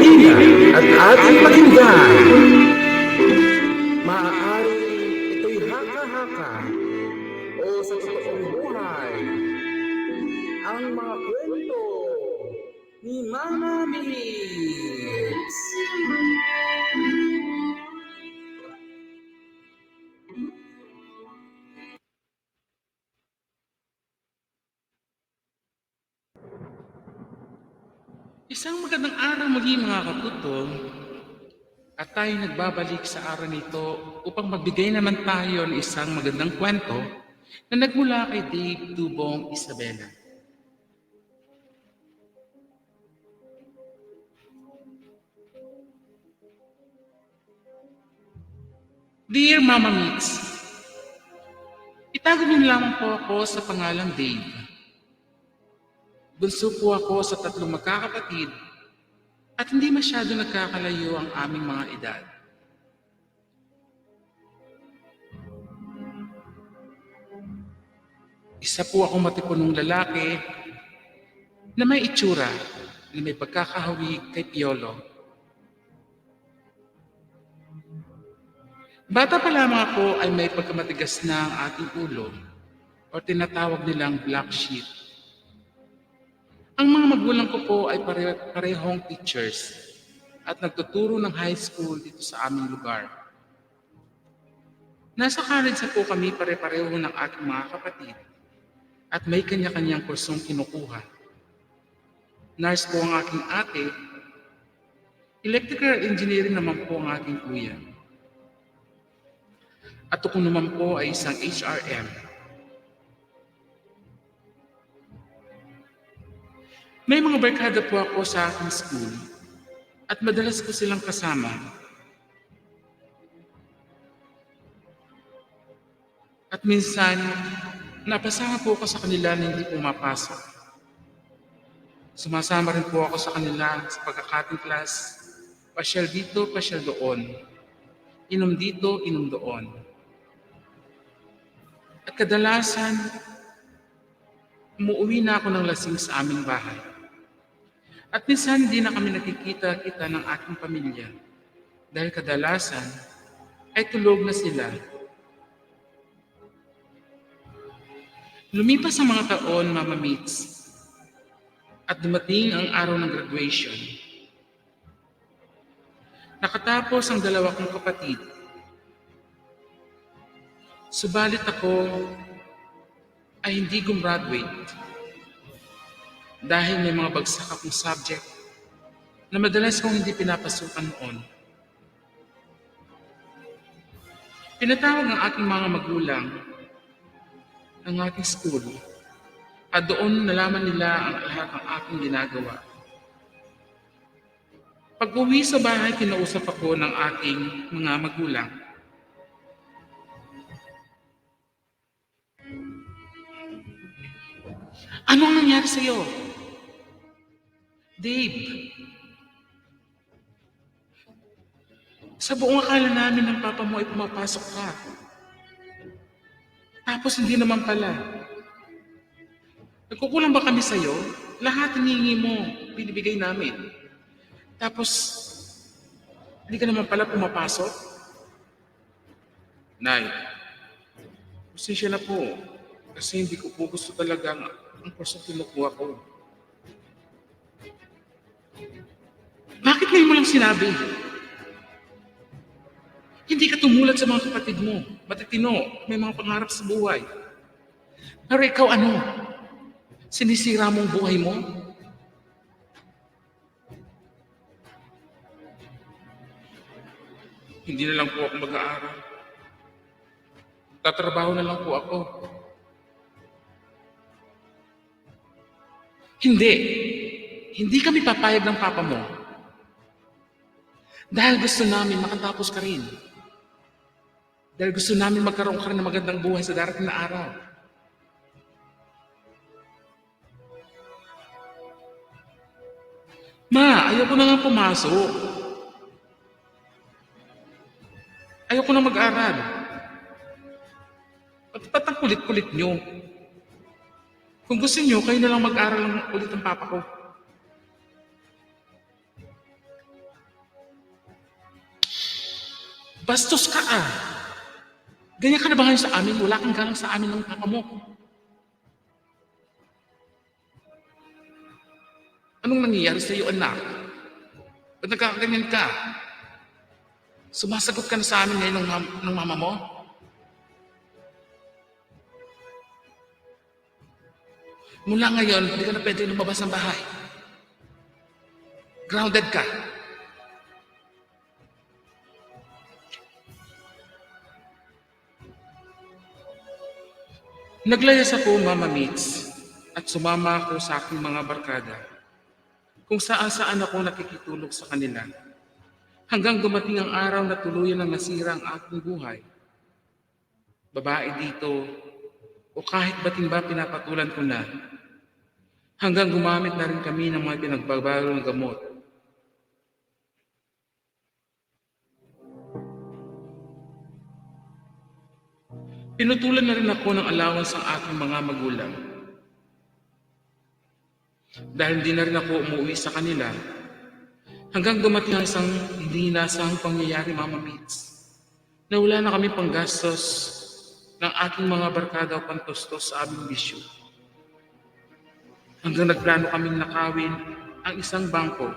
halina at ating pakinggan. Isang magandang araw muli mga kaputo. At tayo nagbabalik sa araw nito upang magbigay naman tayo ng isang magandang kwento na nagmula kay Dave Dubong Isabela. Dear Mama Mix, itago niyo lamang po ako sa pangalang Dave. Bunso po ako sa tatlong magkakapatid at hindi masyado nagkakalayo ang aming mga edad. Isa po akong matipunong lalaki na may itsura na may pagkakahawig kay Piolo. Bata pa lamang ako ay may pagkamatigas na ang ating ulo o tinatawag nilang black sheep. Ang mga magulang ko po ay pare- parehong teachers at nagtuturo ng high school dito sa aming lugar. Nasa college po kami pare-pareho ng aking mga kapatid at may kanya-kanyang kursong kinukuha. Nurse po ang aking ate, electrical engineering naman po ang aking kuya. At ako naman po ay isang HRM May mga barkada po ako sa aking school at madalas ko silang kasama. At minsan, napasama po ako sa kanila na hindi pumapasok. Sumasama rin po ako sa kanila sa pagkakating class. Pasyal dito, pasyal doon. Inom dito, inom doon. At kadalasan, umuwi na ako ng lasing sa aming bahay. At minsan hindi na kami nakikita-kita ng aking pamilya dahil kadalasan ay tulog na sila. Lumipas ang mga taon, Mama Meets, at dumating ang araw ng graduation. Nakatapos ang dalawa kong kapatid. Subalit ako ay hindi gumraduate dahil may mga bagsak akong subject na madalas kong hindi pinapasukan noon. Pinatawag ng aking mga magulang ng aking school at doon nalaman nila ang lahat ng aking ginagawa. Pag uwi sa bahay, kinausap ako ng aking mga magulang. Ano ang nangyari sa'yo? Dave, sa buong akala namin ng papa mo ay pumapasok ka. Tapos hindi naman pala. Nagkukulang ba kami sa'yo? Lahat hinihingi mo, binibigay namin. Tapos, hindi ka naman pala pumapasok? Nay, pasensya na po. Kasi hindi ko po gusto talaga ang, ang kursong kinukuha ko. Bakit ngayon mo lang sinabi? Hindi ka tumulad sa mga kapatid mo. Matitino, may mga pangarap sa buhay. Pero ikaw ano? Sinisira mo ang buhay mo? Hindi na lang po ako mag-aaral. Tatrabaho na lang po ako. Hindi. Hindi kami papayag ng papa mo. Dahil gusto namin makatapos ka rin. Dahil gusto namin magkaroon ka rin ng magandang buhay sa darating na araw. Ma, ayoko na nga pumasok. Ayoko na mag-aral. Ba't ba't ang kulit-kulit nyo? Kung gusto nyo, kayo na lang mag-aral ulit ng papa ko. Bastos ka ah. Ganyan ka na ba sa amin? Wala kang galang sa amin ng papa mo. Anong nangyayari sa iyo, anak? Ba't nagkakaganyan ka? Sumasagot ka na sa amin ngayon ng, ng mama mo? Mula ngayon, hindi ka na pwede lumabas ng bahay. Grounded ka. Naglayas ako, Mama Meets, at sumama ako sa aking mga barkada kung saan saan ako nakikitulog sa kanila hanggang dumating ang araw na tuluyan ng nasira ang aking buhay. Babae dito o kahit bating ba pinapatulan ko na hanggang gumamit na rin kami ng mga pinagbabago ng gamot. Pinutulan na rin ako ng allowance ang aking mga magulang. Dahil hindi na rin ako umuwi sa kanila, hanggang dumating ang isang hindi inasahang pangyayari, Mama Meets, na wala na kami panggastos ng aking mga barkada o pantustos sa aming bisyo. Hanggang nagplano kaming nakawin ang isang bangko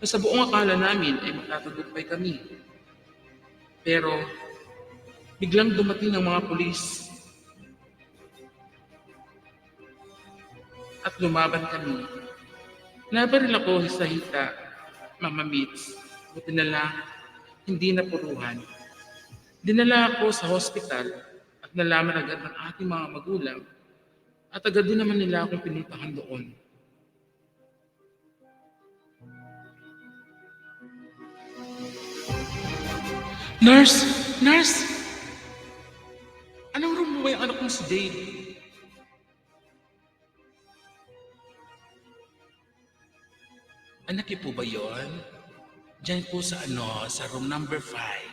na sa buong akala namin ay magtatagumpay kami. Pero biglang dumating ang mga pulis at lumaban kami. Nabaril ako sa hita, Mama Meets. Buti na lang, hindi na puruhan. Dinala ako sa hospital at nalaman agad ng ating mga magulang at agad din naman nila akong pinuntahan doon. Nurse! Nurse! Anong room mo ba yung anak kong si Dave? Anak po ba yon? Diyan po sa ano, sa room number 5.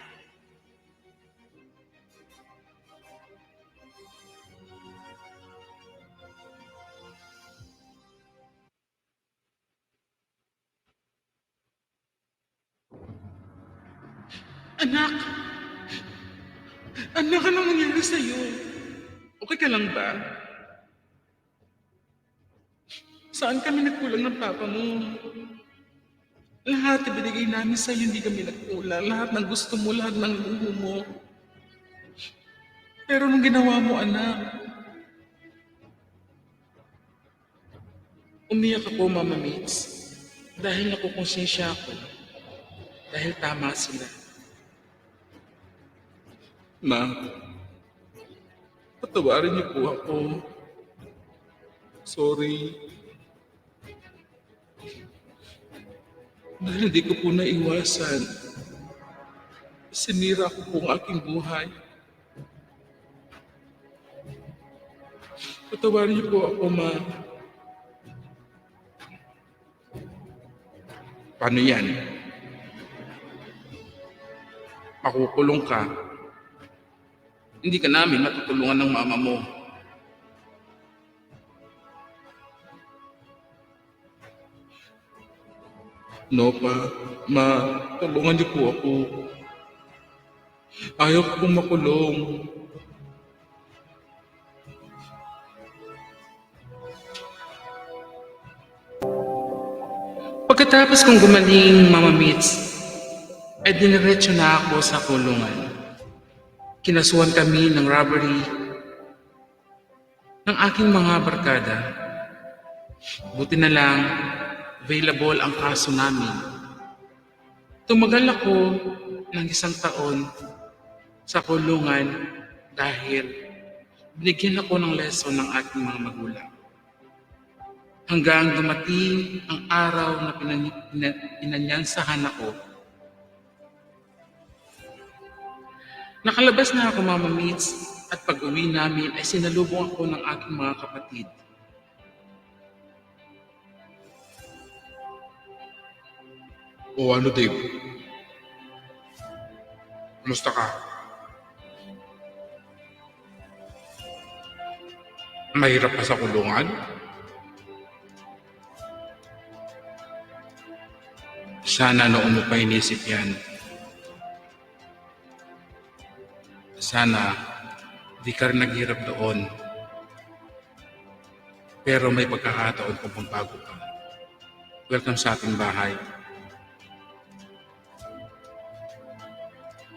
Anak! Anak, anong nangyari sa'yo? Okay ka lang ba? Saan kami nagkulang ng papa mo? Lahat ibinigay namin sa'yo, hindi kami nagkulang. Lahat ng gusto mo, lahat ng luho mo. Pero nung ginawa mo, anak, umiyak ako, Mama Mitz, dahil nakukonsensya ako. Dahil tama sila. Ma, patawarin niyo po ako. Sorry. Dahil hindi ko po naiwasan. Sinira ko po ang aking buhay. Patawarin niyo po ako, ma. Paano yan? Makukulong ka. Hindi ka namin matutulungan ng mama mo. No pa, ma, tulungan niyo po ako. Ayaw ko pong makulong. Pagkatapos kong gumaling, Mama Mitz, ay diniretso na ako sa kulungan. Kinasuhan kami ng robbery ng aking mga barkada. Buti na lang, available ang kaso namin. Tumagal ako ng isang taon sa kulungan dahil binigyan ako ng lesson ng aking mga magulang. Hanggang dumating ang araw na pinan- pina- pinanyansahan ako Nakalabas na ako, Mama Meets, at pag uwi namin ay sinalubong ako ng aking mga kapatid. O ano, Dave? Kumusta ka? Mahirap pa sa kulungan? Sana noon mo pa inisip yan. Sana di ka rin naghirap doon. Pero may pagkakataon kung pagbago ka. Welcome sa ating bahay.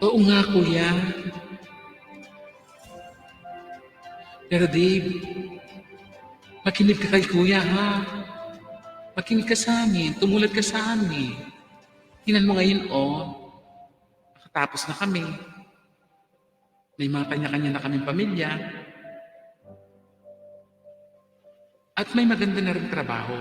Oo nga, kuya. Pero Dave, makinig ka kay kuya, ha? Makinig ka sa amin. Tumulad ka sa amin. Tingnan mo ngayon, oh. Nakatapos na kami. May mga kanya-kanya na kaming pamilya. At may maganda na rin trabaho.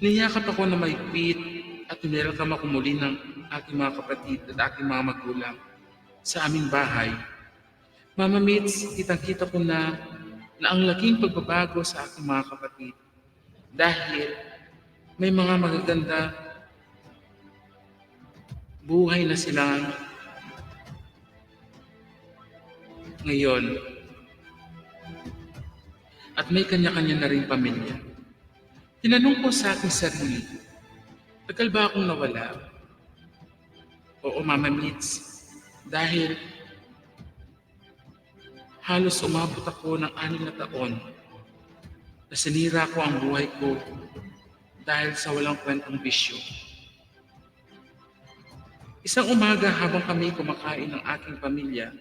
Niyakap ako na maigpit at tinirang ako muli ng aking mga kapatid at aking mga magulang sa aming bahay. Mama Mitz, kitang-kita ko na na ang laking pagbabago sa aking mga kapatid dahil may mga magaganda buhay na sila ngayon at may kanya-kanya na rin pamilya. Tinanong ko sa aking sarili, tagal ba akong nawala? Oo, Mama Mitz, dahil halos umabot ako ng anim na taon na sinira ko ang buhay ko dahil sa walang kwentong bisyo. Isang umaga habang kami kumakain ng aking pamilya,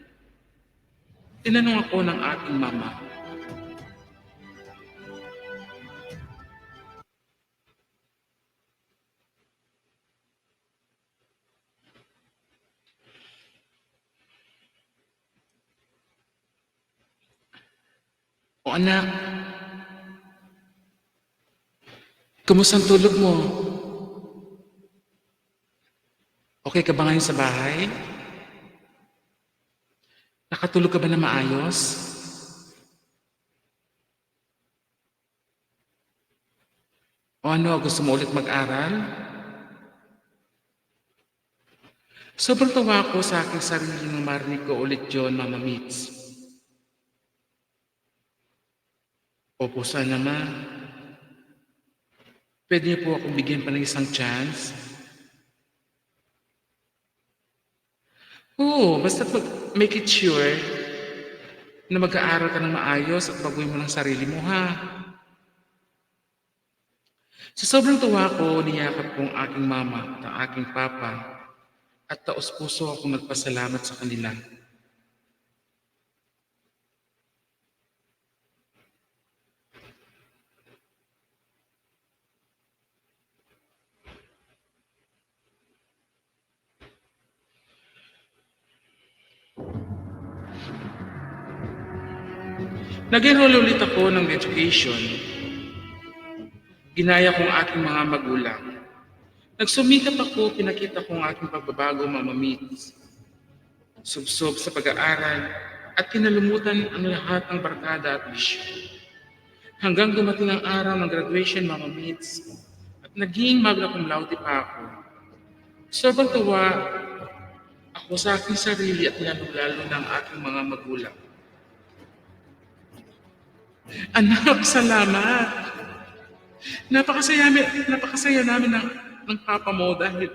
tinanong ako ng aking mama, O anak, kumusta ang tulog mo? Okay ka ba ngayon sa bahay? Nakatulog ka ba na maayos? O ano, gusto mo ulit mag-aral? Sobrang tawa ko sa aking sarili nang marinig ko ulit yun, Mama Mitz. Opo, sana ma. Pwede niyo po akong bigyan pa ng isang chance? Oo, basta pag make it sure na mag-aaral ka ng maayos at baguhin mo ng sarili mo, ha? Sa sobrang tuwa ko, niyakap ko ang aking mama at aking papa at taos puso akong nagpasalamat sa kanila. Nag-enroll ulit ako ng education. Ginaya kong aking mga magulang. Nagsumikap ako, pinakita ko ang aking pagbabago, Mama Meets. Subsob sa pag-aaral at kinalumutan ang lahat ng barkada at bisyo. Hanggang dumating ang araw ng graduation, Mama Meets, at naging magna cum laude pa ako. Sobrang tuwa ako sa aking sarili at lalo-lalo ng aking mga magulang. Anak, salamat. Napakasaya, napakasaya namin ng, ng papa mo dahil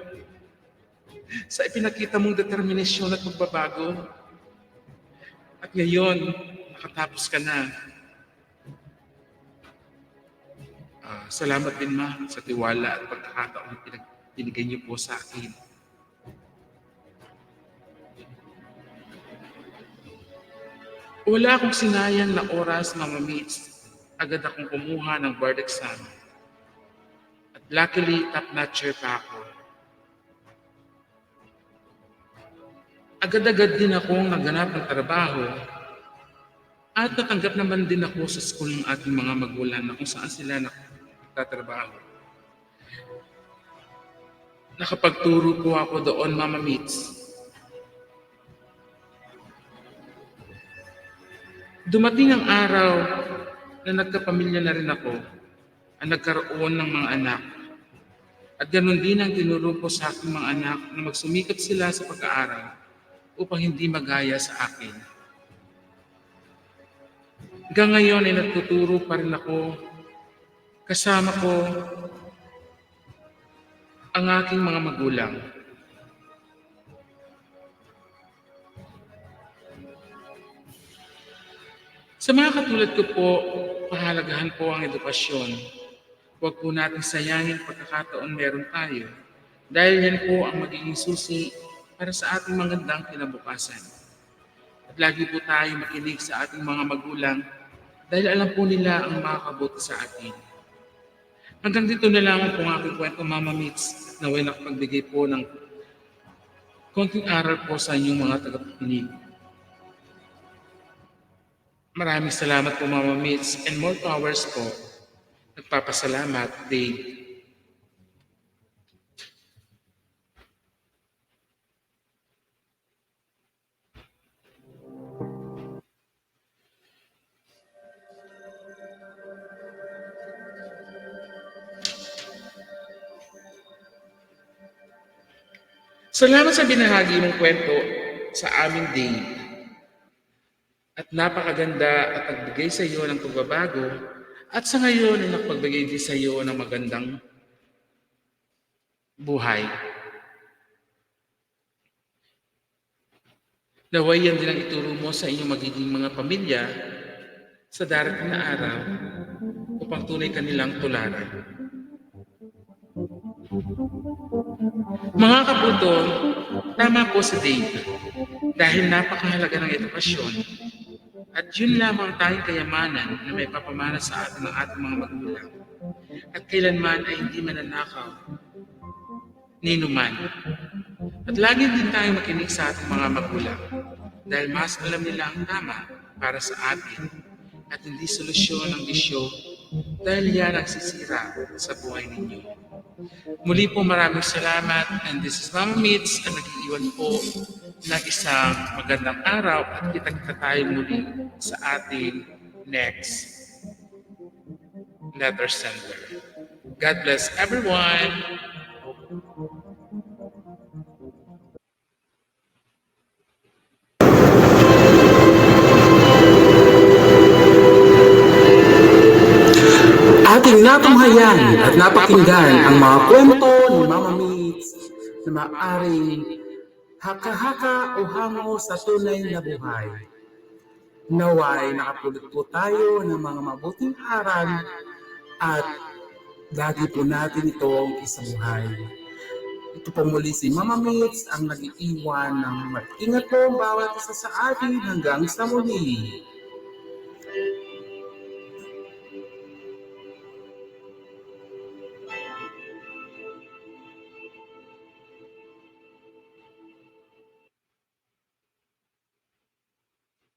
sa ipinakita mong determinasyon at pagbabago. At ngayon, nakatapos ka na. Ah, salamat din ma sa tiwala at pagkakataon na pinag binigay niyo po sa akin. Wala akong sinayang na oras, Mama Mitz. Agad akong kumuha ng board exam. At luckily, top-notcher pa ako. Agad-agad din akong naganap ng trabaho at natanggap naman din ako sa school ng ating mga magulang na kung saan sila nagtatrabaho. Nakapagturo po ako doon, Mama Mitz. Dumating ang araw na nagkapamilya na rin ako at nagkaroon ng mga anak. At ganun din ang tinuro ko sa aking mga anak na magsumikap sila sa pag-aaral upang hindi magaya sa akin. Hanggang ngayon ay nagtuturo pa rin ako. Kasama ko ang aking mga magulang. Sa mga katulad ko po, pahalagahan po ang edukasyon. Huwag po natin sayangin pagkakataon meron tayo dahil yan po ang magiging susi para sa ating magandang kinabukasan. At lagi po tayo makinig sa ating mga magulang dahil alam po nila ang makakabuti sa atin. Hanggang dito na lang po ang aking kwento, Mama Mits, na way nakapagbigay po ng konting aral po sa inyong mga tagapakinig. Maraming salamat po, Mama Mits, and more powers po. Nagpapasalamat, Dave. Salamat sa binahagi mong kwento sa aming Dave. Napakaganda at nagbigay sa iyo ng pagbabago at sa ngayon ay nakapagbigay din sa iyo ng magandang buhay. Naway yan din ang ituro mo sa inyong magiging mga pamilya sa darating na araw upang tunay kanilang tularan. Mga kaputo, tama po si Dave dahil napakahalaga ng edukasyon at yun lamang tayong kayamanan na may papamana sa atin ng ating mga magulang at kailanman ay hindi mananakaw ninuman. At lagi din tayo makinig sa ating mga magulang dahil mas alam nila ang tama para sa atin at hindi solusyon ng bisyo dahil yan ang sisira sa buhay ninyo. Muli po maraming salamat and this is Mama Meets ang nag-iwan po ng isang magandang araw at kita-kita tayo muli sa ating next letter sender. God bless everyone. Ating natunghayan at napakinggan ang mga kwento ni Mama Meets na maaring haka-haka o hango sa tunay na buhay. Naway nakapulot po tayo ng mga mabuting aral at lagi po natin itong isabuhay. Ito po muli si Mama Meets ang nag-iiwan ng mag-ingat po bawat isa sa atin hanggang sa muli.